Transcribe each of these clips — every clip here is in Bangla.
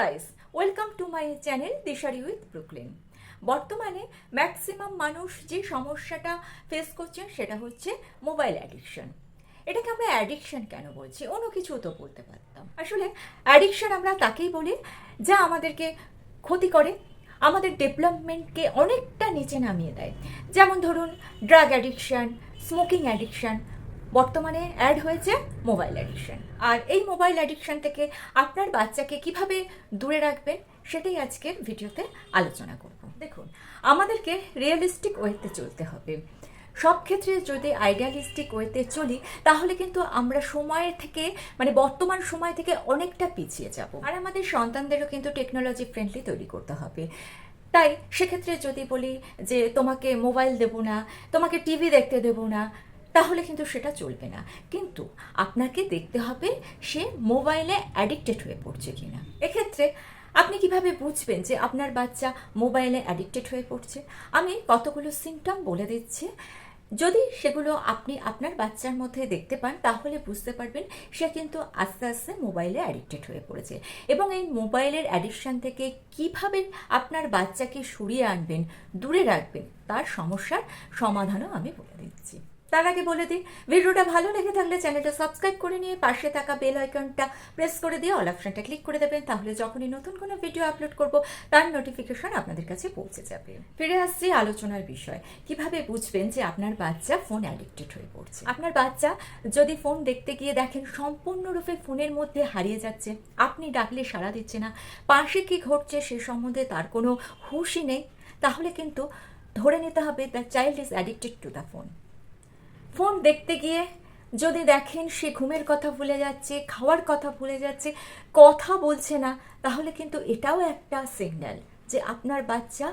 Guys welcome to my channel Dishari with Brooklyn বর্তমানে ম্যাক্সিমাম মানুষ যে সমস্যাটা ফেস করছেন সেটা হচ্ছে মোবাইল অ্যাডিকশন এটাকে আমরা অ্যাডিকশন কেন বলছি? অন্য কিছু তো বলতে পারতাম। আসলে অ্যাডিকশন আমরা তাকেই বলি যা আমাদেরকে ক্ষতি করে, আমাদের ডেভেলপমেন্টকে অনেকটা নিচে নামিয়ে দেয়। যেমন ধরুন ড্রাগ অ্যাডিকশন স্মোকিং অ্যাডিকশন বর্তমানে অ্যাড হয়েছে মোবাইল অ্যাডিকশন আর এই মোবাইল অ্যাডিকশন থেকে আপনার বাচ্চাকে কীভাবে দূরে রাখবেন, সেটাই আজকের ভিডিওতে আলোচনা করব। দেখুন, আমাদেরকে রিয়েলিস্টিক ওয়েতে চলতে হবে। সব ক্ষেত্রে যদি আইডিয়ালিস্টিক ওয়েতে চলি, তাহলে কিন্তু আমরা সময়ের থেকে মানে বর্তমান সময় থেকে অনেকটা পিছিয়ে যাব। আর আমাদের সন্তানদেরও কিন্তু টেকনোলজি ফ্রেন্ডলি তৈরি করতে হবে। তাই সেক্ষেত্রে যদি বলি যে, তোমাকে মোবাইল দেবো না, তোমাকে টিভি দেখতে দেবো না তাহলে কিন্তু সেটা চলবে না। কিন্তু আপনাকে দেখতে হবে সে মোবাইলে অ্যাডিক্টেড হয়ে পড়ছে কিনা। এক্ষেত্রে আপনি কীভাবে বুঝবেন যে আপনার বাচ্চা মোবাইলে অ্যাডিক্টেড হয়ে পড়ছে? আমি কতগুলো সিমটম বলে দিচ্ছি। যদি সেগুলো আপনি আপনার বাচ্চার মধ্যে দেখতে পান, তাহলে বুঝতে পারবেন সে কিন্তু আস্তে আস্তে মোবাইলে অ্যাডিক্টেড হয়ে পড়েছে। এবং এই মোবাইলের অ্যাডিকশান থেকে কীভাবে আপনার বাচ্চাকে সরিয়ে আনবেন, দূরে রাখবেন, তার সমস্যার সমাধানও আমি বলে দিচ্ছি। তার আগে বলে দিই, ভিডিওটা ভালো লেগে থাকলে চ্যানেলটা সাবস্ক্রাইব করে নিয়ে পাশে থাকা বেল আইকনটা প্রেস করে দিয়ে অল অপশনটা ক্লিক করে দেবেন, তাহলে যখনই নতুন কোনো ভিডিও আপলোড করব, তার নোটিফিকেশন আপনাদের কাছে পৌঁছে যাবে। ফিরে আসছি আলোচনার বিষয়। কীভাবে বুঝবেন যে আপনার বাচ্চা ফোন অ্যাডিক্টেড হয়ে পড়ছে? আপনার বাচ্চা যদি ফোন দেখতে গিয়ে দেখেন সম্পূর্ণরূপে ফোনের মধ্যে হারিয়ে যাচ্ছে, আপনি ডাকলে সাড়া দিচ্ছে না, পাশে কি ঘটছে সে সম্বন্ধে তার কোনো হুঁশই নেই, তাহলে কিন্তু ধরে নিতে হবে the child is addicted to the phone phone দেখতে গিয়ে যদি দেখেন সে ঘুমের কথা ভুলে যাচ্ছে, খাওয়ার কথা ভুলে যাচ্ছে, কথা বলছে না, তাহলে কিন্তু এটাও একটা সিগন্যাল যে আপনার বাচ্চা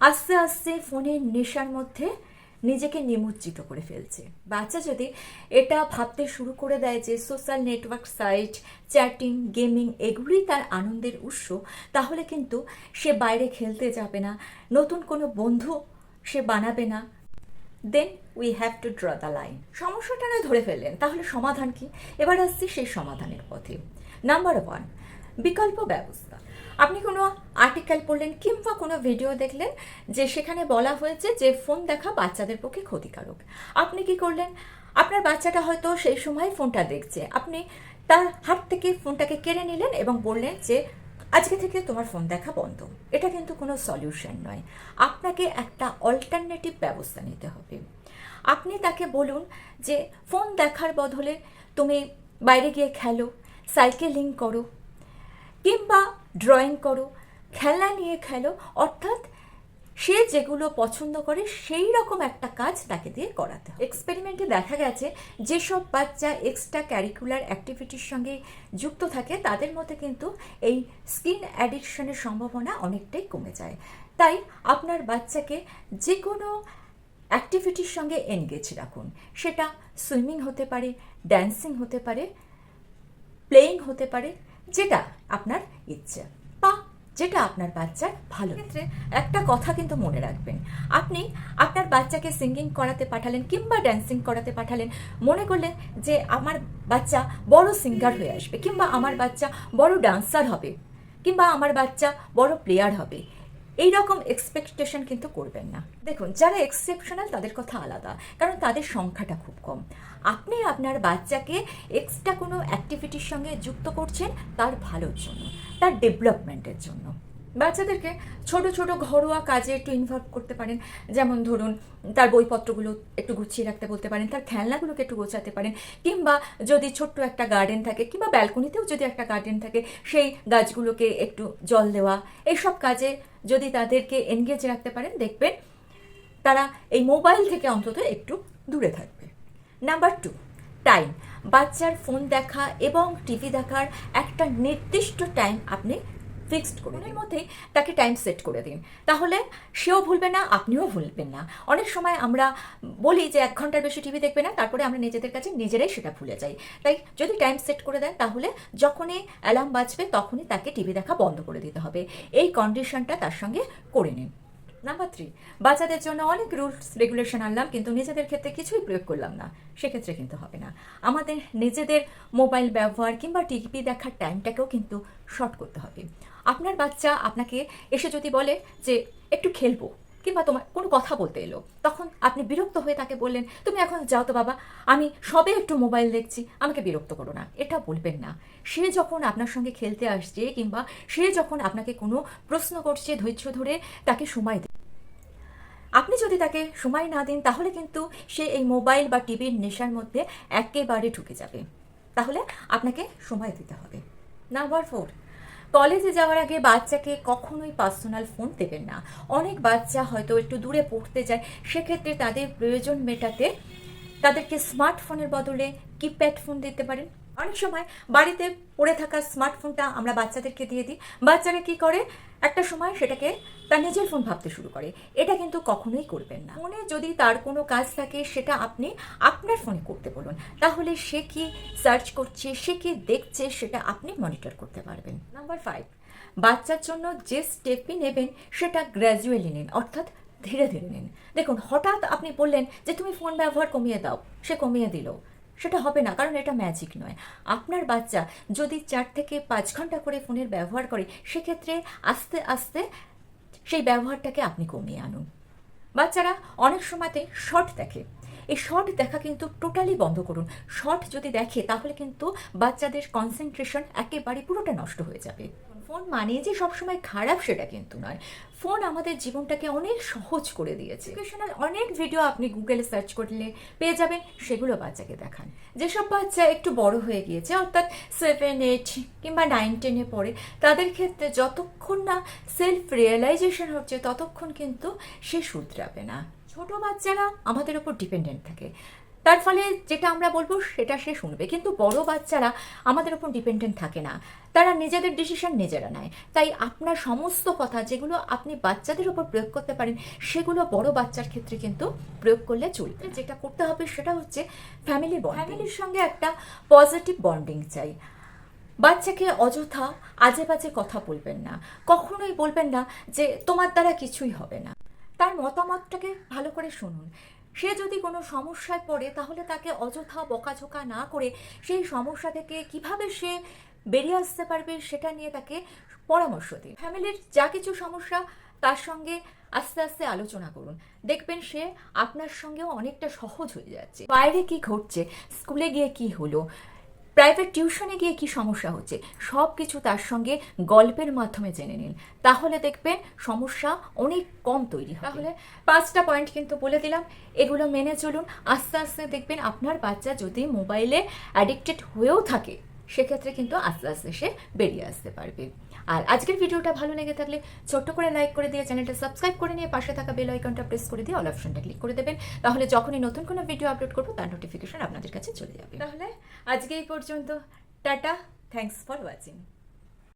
আস্তে আস্তে ফোনের নেশার মধ্যে নিজেকে নিমজ্জিত করে ফেলছে। বাচ্চা যদি এটা ভাবতে শুরু করে দেয় যে social network site chatting gaming এগুলোই তার আনন্দের উৎস, তাহলে কিন্তু সে বাইরে খেলতে যাবে না, নতুন কোনো বন্ধু সে বানাবে না then we have to draw the line সমস্যাটা না ধরে ফেললেন। তাহলে সমাধান কি? এবার আসছি সেই সমাধানের পথে। নাম্বার ওয়ান বিকল্প ব্যবস্থা। আপনি কোনো আর্টিকেল পড়লেন কিংবা কোনো ভিডিও দেখলেন যে সেখানে বলা হয়েছে যে ফোন দেখা বাচ্চাদের পক্ষে ক্ষতিকারক। আপনি কি করলেন? আপনার বাচ্চাটা হয়তো সেই সময় ফোনটা দেখছে। আপনি তার হাত থেকে ফোনটাকে কেড়ে নিলেন এবং বললেন যে আজকে থেকে তোমার ফোন দেখা বন্ধ। এটা কিন্তু কোনো সলিউশন নয়। আপনাকে একটা অল্টারনেটিভ ব্যবস্থা নিতে হবে। আপনি তাকে বলুন যে ফোন দেখার বদলে তুমি বাইরে গিয়ে খেলো সাইকেলিং করো, কিংবা ড্রয়িং করো, খেলা নিয়ে খেলো, অর্থাৎ সে যেগুলো পছন্দ করে সেই রকম একটা কাজ তাকে দিয়ে করাতে হবে। এক্সপেরিমেন্টে দেখা গেছে যেসব বাচ্চা এক্সট্রা ক্যারিকুলার অ্যাক্টিভিটির সঙ্গে যুক্ত থাকে, তাদের মধ্যে কিন্তু এই স্কিন অ্যাডিকশনের সম্ভাবনা অনেকটাই কমে যায়। তাই আপনার বাচ্চাকে যে কোনো অ্যাক্টিভিটির সঙ্গে এনগেজ রাখুন। সেটা সুইমিং হতে পারে ড্যান্সিং হতে পারে প্লেয়িং হতে পারে, যেটা আপনার ইচ্ছে। যেটা আপনার বাচ্চার ভালো ক্ষেত্রে একটা কথা কিন্তু মনে রাখবেন। আপনি আপনার বাচ্চাকে সিঙ্গিং করাতে পাঠালেন কিংবা ড্যান্সিং করাতে পাঠালেন মনে করলেন যে আমার বাচ্চা বড় সিঙ্গার হয়ে আসবে কিংবা আমার বাচ্চা বড় ডান্সার হবে কিংবা আমার বাচ্চা বড় প্লেয়ার হবে। এই রকম এক্সপেকটেশন কিন্তু করবেন না। দেখুন, যারা এক্সেপশনাল তাদের কথা আলাদা, কারণ তাদের সংখ্যাটা খুব কম। আপনি আপনার বাচ্চাকে এক্সট্রা কোনো অ্যাক্টিভিটির সঙ্গে যুক্ত করছেন, তার ভালোর জন্য, তার ডেভেলপমেন্টের জন্য। বাচ্চাদেরকে ছোট ছোট ঘরোয়া কাজে একটু ইনভলভ করতে পারেন। যেমন ধরুন, তার বইপত্রগুলো একটু গুছিয়ে রাখতে বলতে পারেন, তার খেলনাগুলোকে একটু গোছাতে পারেন, কিংবা যদি ছোট্ট একটা গার্ডেন থাকে, কিংবা ব্যালকনিতেও যদি একটা গার্ডেন থাকে, সেই গাছগুলোকে একটু জল দেওয়া, এইসব কাজে যদি তাদেরকে এনগেজ রাখতে পারেন, দেখবেন তারা এই মোবাইল থেকে অন্তত একটু দূরে থাকবে। নাম্বার টু টাইম বাচ্চার ফোন দেখা এবং টিভি দেখার একটা নির্দিষ্ট টাইম আপনি ফিক্সড করুন এর মধ্যেই তাকে টাইম সেট করে দিন। তাহলে সেও ভুলবে না, আপনিও ভুলবেন না। অনেক সময় আমরা বলি যে এক ঘণ্টার বেশি টিভি দেখবে না, তারপরে আমরা নিজেদের কাছে নিজেরাই সেটা ভুলে যাই। তাই যদি টাইম সেট করে দেন, তাহলে যখনই অ্যালার্ম বাজবে, তখনই তাকে টিভি দেখা বন্ধ করে দিতে হবে। এই কন্ডিশনটা তার সঙ্গে করে নিন। নাম্বার থ্রি বাচ্চাদের জন্য অনেক রুলস রেগুলেশন আনলাম, কিন্তু নিজেদের ক্ষেত্রে কিছুই প্রয়োগ করলাম না। সেক্ষেত্রে কিন্তু হবে না। আমাদের নিজেদের মোবাইল ব্যবহার কিংবা টিভি দেখার টাইমটাকেও কিন্তু শর্ট করতে হবে। আপনার বাচ্চা আপনাকে এসে যদি বলে যে একটু খেলব, কিংবা তোমার কোনো কথা বলতে এলো, তখন আপনি বিরক্ত হয়ে তাকে বললেন, তুমি এখন যাও তো বাবা, আমি সবে একটু মোবাইল দেখছি, আমাকে বিরক্ত করো না। এটা বলবেন না। সে যখন আপনার সঙ্গে খেলতে আসছে, কিংবা সে যখন আপনাকে কোনো প্রশ্ন করছে ধৈর্য ধরে, তাকে সময় দিন আপনি যদি তাকে সময় না দিন, তাহলে কিন্তু সে এই মোবাইল বা টিভির নেশার মধ্যে একেবারে ঢুকে যাবে। তাহলে আপনাকে সময় দিতে হবে। নাম্বার ফোর কলেজে যাওয়ার আগে বাচ্চাকে কখনোই পার্সোনাল ফোন দেবেন না। অনেক বাচ্চা হয়তো একটু দূরে পড়তে যায়, সেক্ষেত্রে তাদের প্রয়োজন মেটাতে তাদেরকে স্মার্টফোনের বদলে কিপ্যাড ফোন দিতে পারেন। অনেক সময় বাড়িতে পড়ে থাকা স্মার্টফোনটা আমরা বাচ্চাদেরকে দিয়ে দিই। বাচ্চারা কি করে? একটা সময় সেটাকে তার নিজের ফোন ভাবতে শুরু করে। এটা কিন্তু কখনোই করবেন না। ফোনে যদি তার কোনো কাজ থাকে, সেটা আপনি আপনার ফোনে করতে বলুন। তাহলে সে কি সার্চ করছে, সে কি দেখছে, সেটা আপনি মনিটর করতে পারবেন। নাম্বার ফাইভ বাচ্চার জন্য যে স্টেপই নেবেন, সেটা গ্র্যাজুয়ালি নিন, অর্থাৎ ধীরে ধীরে নিন। দেখুন, হঠাৎ আপনি বললেন যে, তুমি ফোন ব্যবহার কমিয়ে দাও। সে কমিয়ে দিল। সেটা হবে না, কারণ এটা ম্যাজিক নয়। আপনার বাচ্চা যদি চার থেকে পাঁচ ঘণ্টা করে ফোনের ব্যবহার করে, সেক্ষেত্রে আস্তে আস্তে সেই ব্যবহারটাকে আপনি কমিয়ে আনুন। বাচ্চারা অনেক সময়তে শর্ট দেখে। এই শর্ট দেখা কিন্তু টোটালি বন্ধ করুন। শর্ট যদি দেখে, তাহলে কিন্তু বাচ্চাদের কনসেন্ট্রেশন একেবারে পুরোটা নষ্ট হয়ে যাবে। ফোন মানে যে সবসময় খারাপ সেটা কিন্তু নয়। ফোন আমাদের জীবনটাকে অনেক সহজ করে দিয়েছে। এডুকেশনাল অনেক ভিডিও আপনি গুগলে সার্চ করলে পেয়ে যাবেন, সেগুলো বাচ্চাকে দেখান। যেসব বাচ্চা একটু বড় হয়ে গিয়েছে, অর্থাৎ সেভেন এইট কিংবা নাইন টেনে পড়ে, তাদের ক্ষেত্রে যতক্ষণ না সেলফ রিয়েলাইজেশন হচ্ছে, ততক্ষণ কিন্তু সে শুধরাবে না। ছোট বাচ্চারা আমাদের ওপর ডিপেন্ডেন্ট থাকে। তার ফলে যেটা আমরা বলব সেটা সে শুনবে। কিন্তু বড় বাচ্চারা আমাদের ওপর ডিপেন্ডেন্ট থাকে না। তারা নিজেদের ডিসিশন নিজেরা নেয়। তাই আপনার সমস্ত কথা যেগুলো আপনি বাচ্চাদের ওপর প্রয়োগ করতে পারেন সেগুলো বড় বাচ্চার ক্ষেত্রে কিন্তু প্রয়োগ করলে চলবে। যেটা করতে হবে সেটা হচ্ছে ফ্যামিলি ফ্যামিলির সঙ্গে একটা পজিটিভ বন্ডিং চাই। বাচ্চাকে অযথা আজে বাজে কথা বলবেন না। কখনোই বলবেন না যে তোমার দ্বারা কিছুই হবে না। তার মতামতটাকে ভালো করে শুনুন। সে যদি কোনো সমস্যায় পড়ে, তাহলে তাকে অযথা বকাঝোকা না করে সেই সমস্যা থেকে কীভাবে সে বেরিয়ে আসতে পারবে সেটা নিয়ে তাকে পরামর্শ দিন। ফ্যামিলির যা কিছু সমস্যা, তার সঙ্গে আস্তে আস্তে আলোচনা করুন। দেখবেন সে আপনার সঙ্গেও অনেকটা সহজ হয়ে যাচ্ছে। বাইরে কি ঘটছে? স্কুলে গিয়ে কি হলো? প্রাইভেট টিউশনে গিয়ে কি সমস্যা হচ্ছে? সব কিছু তার সঙ্গে গল্পের মাধ্যমে জেনে নিন। তাহলে দেখবেন সমস্যা অনেক কম তৈরি হবে। তাহলে পাঁচটা পয়েন্ট কিন্তু বলে দিলাম। এগুলো মেনে চলুন। আস্তে আস্তে দেখবেন আপনার বাচ্চা যদি মোবাইলে অ্যাডিক্টেড হয়েও থাকে সেক্ষেত্রে কিন্তু আস্তে আস্তে সে বেরিয়ে আসতে পারবে। আর আজকের ভিডিওটা ভালো লেগে থাকলে ছোট্ট করে লাইক করে দিয়ে চ্যানেলটা সাবস্ক্রাইব করে নিয়ে পাশে থাকা বেল আইকনটা প্রেস করে দিয়ে অল অপশনটা ক্লিক করে দেবেন। তাহলে যখনই নতুন কোনো ভিডিও আপলোড করব, তার নোটিফিকেশন আপনাদের কাছে চলে যাবে। তাহলে আজকে এই পর্যন্ত। Tata thanks for watching